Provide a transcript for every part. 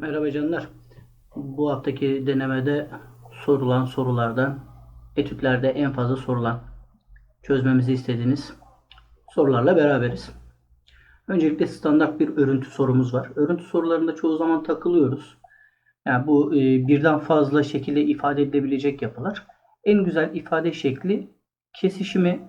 Merhaba canlar. Bu haftaki denemede sorulan sorulardan etütlerde en fazla sorulan çözmemizi istediğiniz sorularla beraberiz. Öncelikle standart bir örüntü sorumuz var. Örüntü sorularında çoğu zaman takılıyoruz. Yani bu e, birden fazla şekilde ifade edilebilecek yapılar. En güzel ifade şekli kesişimi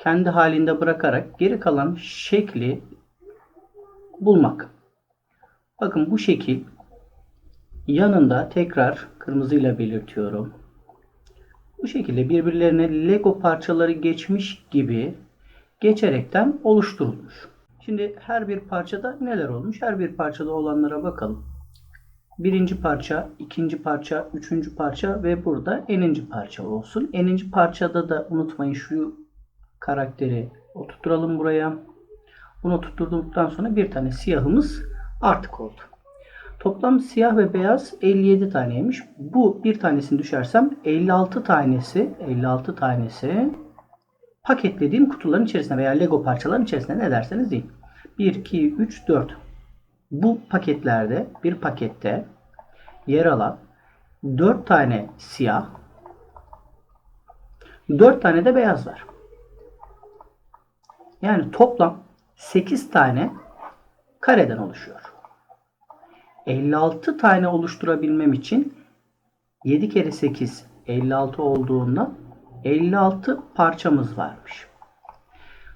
kendi halinde bırakarak geri kalan şekli bulmak. Bakın bu şekil yanında tekrar kırmızıyla belirtiyorum. Bu şekilde birbirlerine Lego parçaları geçmiş gibi geçerekten oluşturulmuş. Şimdi her bir parçada neler olmuş? Her bir parçada olanlara bakalım. Birinci parça, ikinci parça, üçüncü parça ve burada eninci parça olsun. Eninci parçada da unutmayın şu karakteri oturtturalım buraya. Bunu tutturduktan sonra bir tane siyahımız artık oldu. Toplam siyah ve beyaz 57 taneymiş. Bu bir tanesini düşersem 56 tanesi 56 tanesi paketlediğim kutuların içerisine veya Lego parçaların içerisine ne derseniz deyin. 1, 2, 3, 4. Bu paketlerde bir pakette yer alan 4 tane siyah 4 tane de beyaz var. Yani toplam 8 tane kareden oluşuyor. 56 tane oluşturabilmem için 7 kere 8 56 olduğundan 56 parçamız varmış.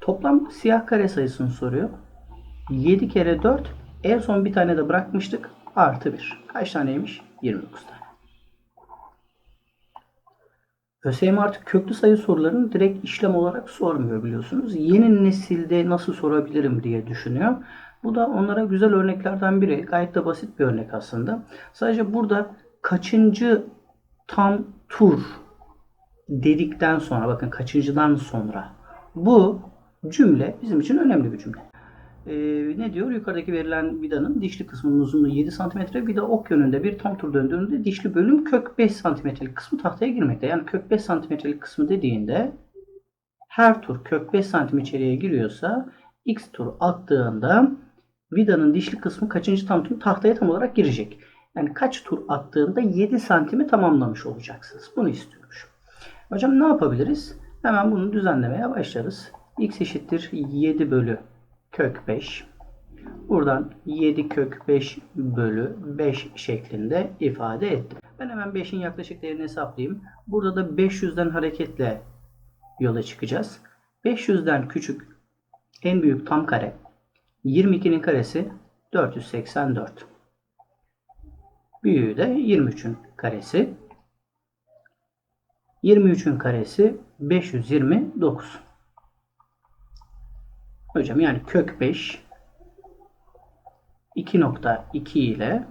Toplam siyah kare sayısını soruyor. 7 kere 4 en son bir tane de bırakmıştık. Artı 1. Kaç taneymiş? 29 tane. ÖSYM artık köklü sayı sorularını direkt işlem olarak sormuyor biliyorsunuz. Yeni nesilde nasıl sorabilirim diye düşünüyor. Bu da onlara güzel örneklerden biri. Gayet de basit bir örnek aslında. Sadece burada kaçıncı tam tur dedikten sonra bakın kaçıncıdan sonra bu cümle bizim için önemli bir cümle. Ee, ne diyor? Yukarıdaki verilen vidanın dişli kısmının uzunluğu 7 cm. Vida ok yönünde bir tam tur döndüğünde dişli bölüm kök 5 cm'lik kısmı tahtaya girmekte. Yani kök 5 cm'lik kısmı dediğinde her tur kök 5 cm içeriye giriyorsa x tur attığında vidanın dişli kısmı kaçıncı tam tur tahtaya tam olarak girecek. Yani kaç tur attığında 7 santimi tamamlamış olacaksınız. Bunu istiyormuş. Hocam ne yapabiliriz? Hemen bunu düzenlemeye başlarız. x eşittir 7 bölü kök 5. Buradan 7 kök 5 bölü 5 şeklinde ifade ettim. Ben hemen 5'in yaklaşık değerini hesaplayayım. Burada da 500'den hareketle yola çıkacağız. 500'den küçük en büyük tam kare 22'nin karesi 484. Büyüğü de 23'ün karesi. 23'ün karesi 529. Hocam yani kök 5 2.2 ile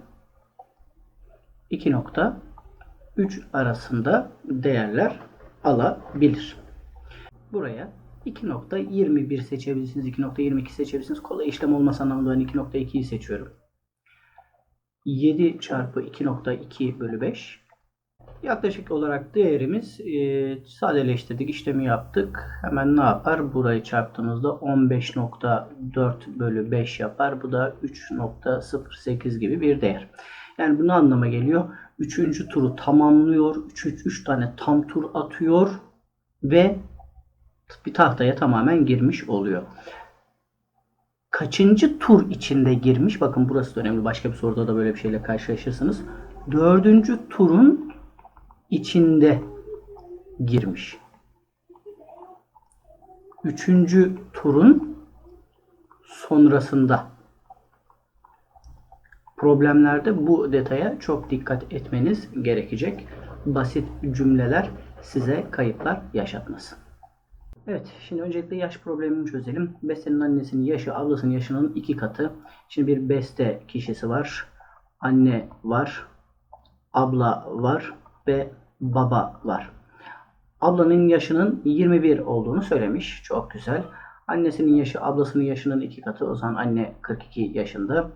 2.3 arasında değerler alabilir. Buraya 2.21 seçebilirsiniz, 2.22 seçebilirsiniz. Kolay işlem olması anlamında ben 2.2'yi seçiyorum. 7 çarpı 2.2 bölü 5 Yaklaşık olarak değerimiz e, sadeleştirdik, işlemi yaptık. Hemen ne yapar? Burayı çarptığımızda 15.4 bölü 5 yapar. Bu da 3.08 gibi bir değer. Yani bu ne anlama geliyor? Üçüncü turu tamamlıyor. 3, 3, 3 tane tam tur atıyor ve bir tahtaya tamamen girmiş oluyor. Kaçıncı tur içinde girmiş? Bakın burası da önemli. Başka bir soruda da böyle bir şeyle karşılaşırsınız. Dördüncü turun içinde girmiş. Üçüncü turun sonrasında problemlerde bu detaya çok dikkat etmeniz gerekecek. Basit cümleler size kayıplar yaşatmasın. Evet, şimdi öncelikle yaş problemini çözelim. Beste'nin annesinin yaşı ablasının yaşının iki katı. Şimdi bir Beste kişisi var. Anne var. Abla var ve baba var. Ablanın yaşının 21 olduğunu söylemiş. Çok güzel. Annesinin yaşı ablasının yaşının iki katı. O zaman anne 42 yaşında.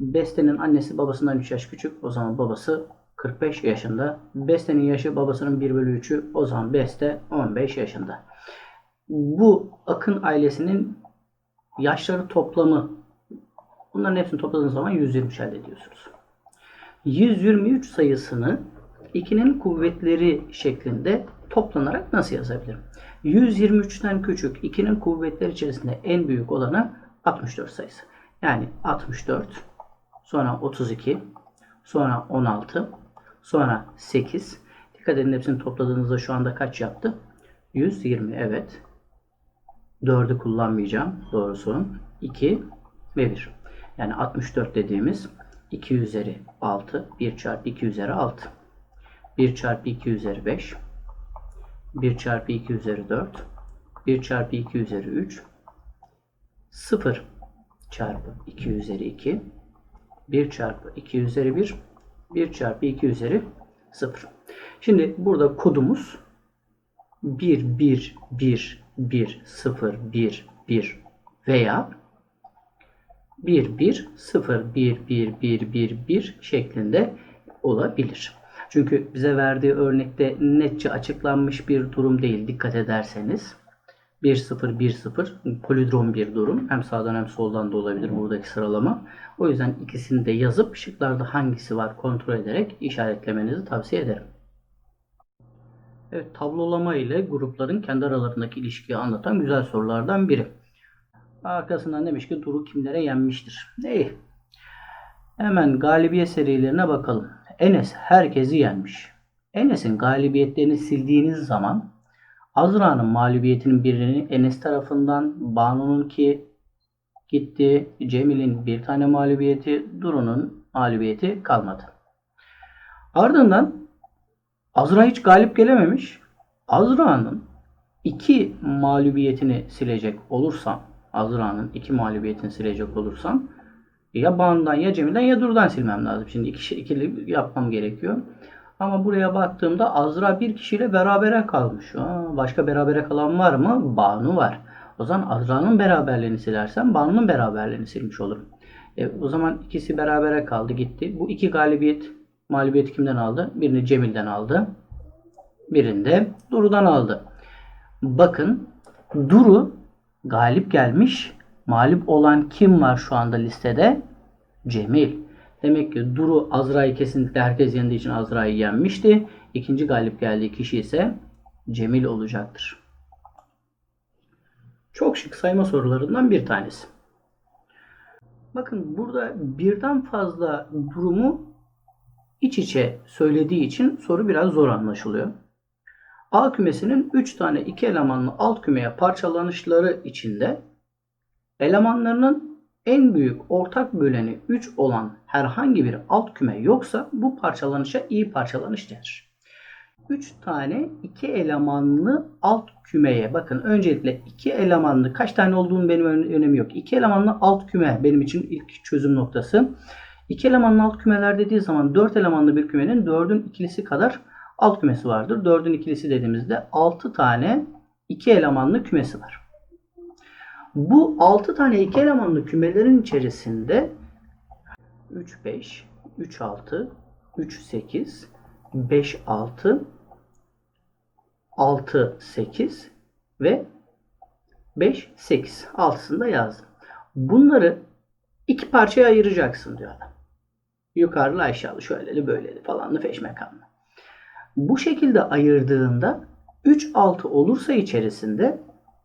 Beste'nin annesi babasından 3 yaş küçük. O zaman babası 45 yaşında. Beste'nin yaşı babasının 1 bölü 3'ü. O zaman Beste 15 yaşında. Bu Akın ailesinin yaşları toplamı Bunların hepsini topladığınız zaman 123 elde ediyorsunuz. 123 sayısını 2'nin kuvvetleri şeklinde toplanarak nasıl yazabilirim? 123'ten küçük 2'nin kuvvetleri içerisinde en büyük olanı 64 sayısı. Yani 64, sonra 32, sonra 16, sonra 8. Dikkat edin hepsini topladığınızda şu anda kaç yaptı? 120 evet. 4'ü kullanmayacağım. Doğru sorun. 2 ve 1. Yani 64 dediğimiz 2 üzeri 6. 1 çarpı 2 üzeri 6. 1 çarpı 2 üzeri 5. 1 çarpı 2 üzeri 4. 1 çarpı 2 üzeri 3. 0 çarpı 2 üzeri 2. 1 çarpı 2 üzeri 1. 1 çarpı 2 üzeri 0. Şimdi burada kodumuz 1, 1, 1, 1, 0, 1, 1 veya 1, 1, 0, 1, 1, 1, 1, 1 şeklinde olabilir. Çünkü bize verdiği örnekte netçe açıklanmış bir durum değil dikkat ederseniz. 1, 0, 1, 0 polidrom bir durum. Hem sağdan hem soldan da olabilir buradaki sıralama. O yüzden ikisini de yazıp şıklarda hangisi var kontrol ederek işaretlemenizi tavsiye ederim. Evet, tablolama ile grupların kendi aralarındaki ilişkiyi anlatan güzel sorulardan biri. Arkasından demiş ki Duru kimlere yenmiştir. İyi. Hemen galibiyet serilerine bakalım. Enes herkesi yenmiş. Enes'in galibiyetlerini sildiğiniz zaman Azra'nın mağlubiyetinin birini Enes tarafından, Banu'nun ki gitti, Cemil'in bir tane mağlubiyeti, Duru'nun mağlubiyeti kalmadı. Ardından Azra hiç galip gelememiş. Azra'nın iki mağlubiyetini silecek olursam, Azra'nın iki mağlubiyetini silecek olursam ya Banu'dan ya Cemil'den ya Duru'dan silmem lazım. Şimdi iki, ikili yapmam gerekiyor. Ama buraya baktığımda Azra bir kişiyle berabere kalmış. Aa, başka berabere kalan var mı? Banu var. O zaman Azra'nın beraberliğini silersem Banu'nun beraberliğini silmiş olurum. E, o zaman ikisi berabere kaldı gitti. Bu iki galibiyet mağlubiyeti kimden aldı? Birini Cemil'den aldı. Birini de Duru'dan aldı. Bakın Duru galip gelmiş. Mağlup olan kim var şu anda listede? Cemil. Demek ki Duru Azra'yı kesinlikle herkes yendiği için Azra'yı yenmişti. İkinci galip geldiği kişi ise Cemil olacaktır. Çok şık sayma sorularından bir tanesi. Bakın burada birden fazla durumu iç içe söylediği için soru biraz zor anlaşılıyor. A kümesinin 3 tane iki elemanlı alt kümeye parçalanışları içinde elemanlarının en büyük ortak böleni 3 olan herhangi bir alt küme yoksa bu parçalanışa iyi parçalanış denir. 3 tane iki elemanlı alt kümeye bakın öncelikle iki elemanlı kaç tane olduğunun benim önemi yok. İki elemanlı alt küme benim için ilk çözüm noktası. İki elemanlı alt kümeler dediği zaman 4 elemanlı bir kümenin 4'ün ikilisi kadar alt kümesi vardır. 4'ün ikilisi dediğimizde 6 tane iki elemanlı kümesi var. Bu 6 tane iki elemanlı kümelerin içerisinde 3 5, 3 6, 3 8, 5 6, 6 8 ve 5 8. Altısını da yazdım. Bunları iki parçaya ayıracaksın diyor adam. Yukarılı aşağılı şöyleli böyleli falanlı feşmekanlı. Bu şekilde ayırdığında 3 6 olursa içerisinde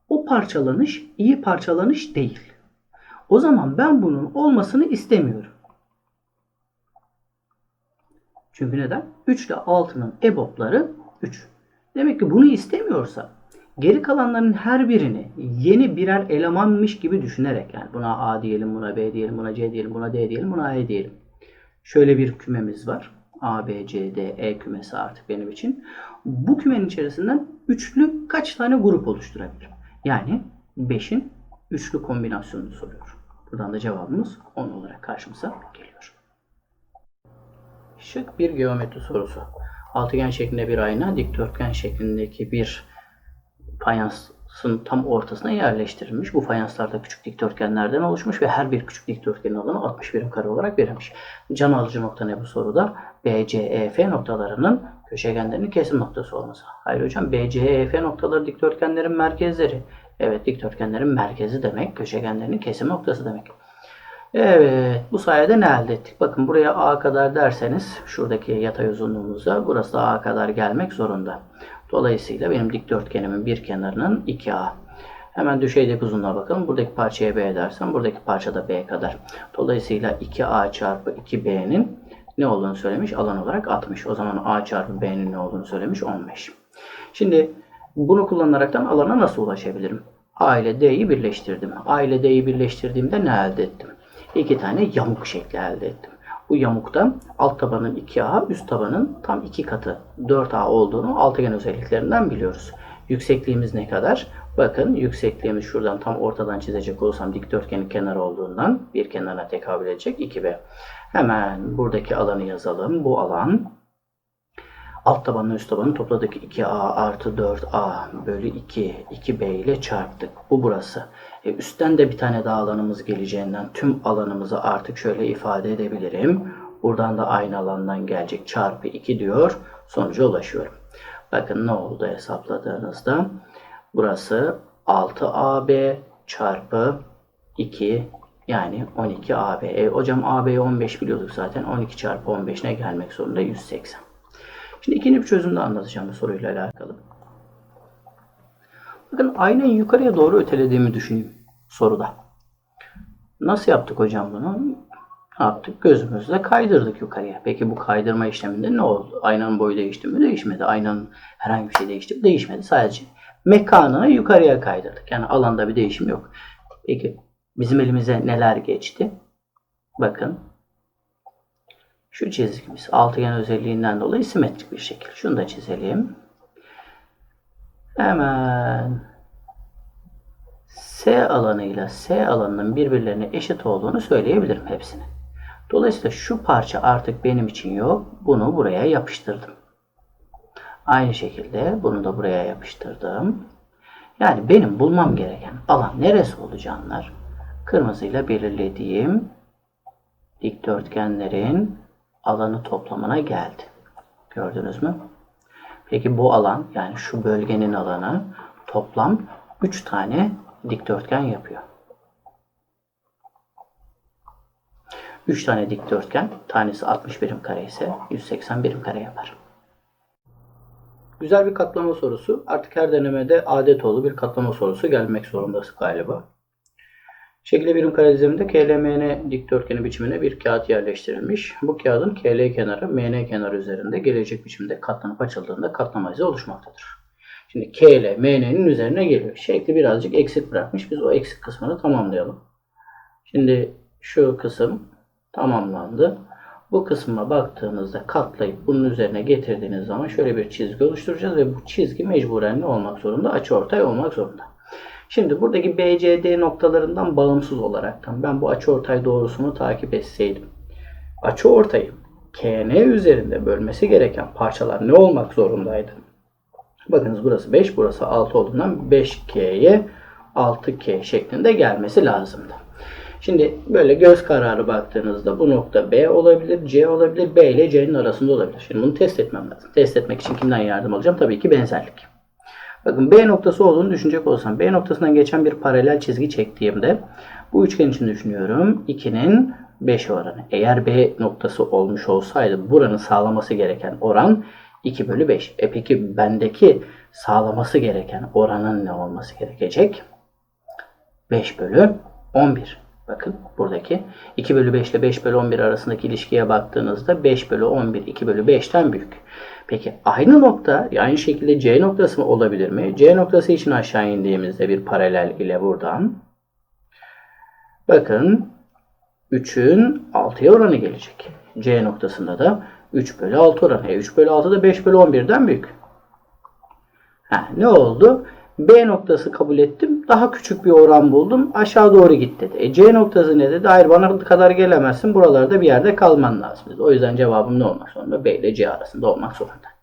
o parçalanış iyi parçalanış değil. O zaman ben bunun olmasını istemiyorum. Çünkü neden? 3 ile 6'nın EBOB'ları 3. Demek ki bunu istemiyorsa geri kalanların her birini yeni birer elemanmış gibi düşünerek yani buna A diyelim, buna B diyelim, buna C diyelim, buna D diyelim, buna E diyelim. Şöyle bir kümemiz var. A, B, C, D, E kümesi artık benim için. Bu kümenin içerisinden üçlü kaç tane grup oluşturabilirim? Yani 5'in üçlü kombinasyonunu soruyor. Buradan da cevabımız 10 olarak karşımıza geliyor. Şık bir geometri sorusu. Altıgen şeklinde bir ayna dikdörtgen şeklindeki bir fayansın tam ortasına yerleştirilmiş. Bu fayanslar da küçük dikdörtgenlerden oluşmuş ve her bir küçük dikdörtgenin alanı 60 birim kare olarak verilmiş. Can alıcı nokta ne bu soruda? BCEF noktalarının köşegenlerinin kesim noktası olması. Hayır hocam BCEF noktaları dikdörtgenlerin merkezleri. Evet dikdörtgenlerin merkezi demek, köşegenlerinin kesim noktası demek. Evet, bu sayede ne elde ettik? Bakın buraya A kadar derseniz şuradaki yatay uzunluğumuza burası da A kadar gelmek zorunda. Dolayısıyla benim dikdörtgenimin bir kenarının 2A. Hemen düşeydeki uzunluğa bakalım. Buradaki parçaya B dersem buradaki parça da B kadar. Dolayısıyla 2A çarpı 2B'nin ne olduğunu söylemiş? Alan olarak 60. O zaman A çarpı B'nin ne olduğunu söylemiş? 15. Şimdi bunu kullanaraktan alana nasıl ulaşabilirim? A ile D'yi birleştirdim. A ile D'yi birleştirdiğimde ne elde ettim? İki tane yamuk şekli elde ettim. Bu yamuktan alt tabanın 2A, üst tabanın tam iki katı 4A olduğunu altıgen özelliklerinden biliyoruz. Yüksekliğimiz ne kadar? Bakın yüksekliğimiz şuradan tam ortadan çizecek olursam dikdörtgenin kenarı olduğundan bir kenarına tekabül edecek 2B. Hemen buradaki alanı yazalım. Bu alan alt tabanla üst tabanı topladık. 2A artı 4A bölü 2. 2B ile çarptık. Bu burası. E, üstten de bir tane daha alanımız geleceğinden tüm alanımızı artık şöyle ifade edebilirim. Buradan da aynı alandan gelecek. Çarpı 2 diyor. Sonuca ulaşıyorum. Bakın ne oldu hesapladığınızda. Burası 6AB çarpı 2 yani 12AB. E, hocam AB'yi 15 biliyorduk zaten. 12 çarpı 15 ne gelmek zorunda? 180. Şimdi ikinci bir çözümde anlatacağım bu soruyla alakalı. Bakın aynayı yukarıya doğru ötelediğimi düşünün soruda. Nasıl yaptık hocam bunu? Ne yaptık? Gözümüzle kaydırdık yukarıya. Peki bu kaydırma işleminde ne oldu? Aynanın boyu değişti mi? Değişmedi. Aynanın herhangi bir şey değişti mi? Değişmedi. Sadece mekanını yukarıya kaydırdık. Yani alanda bir değişim yok. Peki bizim elimize neler geçti? Bakın şu çizgimiz altıgen özelliğinden dolayı simetrik bir şekil. Şunu da çizelim. Hemen S alanıyla S alanının birbirlerine eşit olduğunu söyleyebilirim hepsini. Dolayısıyla şu parça artık benim için yok. Bunu buraya yapıştırdım. Aynı şekilde bunu da buraya yapıştırdım. Yani benim bulmam gereken alan neresi olacağınlar? Kırmızıyla belirlediğim dikdörtgenlerin alanı toplamına geldi. Gördünüz mü? Peki bu alan yani şu bölgenin alanı toplam 3 tane dikdörtgen yapıyor. 3 tane dikdörtgen, tanesi 60 birim kare ise 180 birim kare yapar. Güzel bir katlama sorusu. Artık her denemede adet oldu bir katlama sorusu gelmek zorundası galiba. Şekilde birim kare diziminde KLMN dikdörtgeni biçimine bir kağıt yerleştirilmiş. Bu kağıdın KL kenarı MN kenarı üzerinde gelecek biçimde katlanıp açıldığında katlama izi oluşmaktadır. Şimdi KL MN'nin üzerine geliyor. Şekli birazcık eksik bırakmış. Biz o eksik kısmını tamamlayalım. Şimdi şu kısım tamamlandı. Bu kısma baktığınızda katlayıp bunun üzerine getirdiğiniz zaman şöyle bir çizgi oluşturacağız ve bu çizgi mecburen ne olmak zorunda? Açıortay olmak zorunda. Şimdi buradaki BCD noktalarından bağımsız olaraktan ben bu açıortay doğrusunu takip etseydim. Açıortayı KN üzerinde bölmesi gereken parçalar ne olmak zorundaydı? Bakınız burası 5, burası 6 olduğundan 5K'ye 6K şeklinde gelmesi lazımdı. Şimdi böyle göz kararı baktığınızda bu nokta B olabilir, C olabilir, B ile C'nin arasında olabilir. Şimdi bunu test etmem lazım. Test etmek için kimden yardım alacağım? Tabii ki benzerlik. Bakın B noktası olduğunu düşünecek olsam B noktasından geçen bir paralel çizgi çektiğimde bu üçgen için düşünüyorum. 2'nin 5 oranı. Eğer B noktası olmuş olsaydı buranın sağlaması gereken oran 2 bölü 5. E peki bendeki sağlaması gereken oranın ne olması gerekecek? 5 bölü 11. Bakın buradaki 2 bölü 5 ile 5 bölü 11 arasındaki ilişkiye baktığınızda 5 bölü 11 2 bölü 5'ten büyük. Peki aynı nokta aynı şekilde C noktası mı olabilir mi? C noktası için aşağı indiğimizde bir paralel ile buradan bakın 3'ün 6'ya oranı gelecek. C noktasında da 3 bölü 6 oranı. E 3 bölü 6 da 5 bölü 11'den büyük. Ha, ne oldu? B noktası kabul ettim. Daha küçük bir oran buldum. Aşağı doğru git dedi. E C noktası ne dedi? Hayır bana kadar gelemezsin. Buralarda bir yerde kalman lazım. O yüzden cevabım ne olmak zorunda? B ile C arasında olmak zorunda.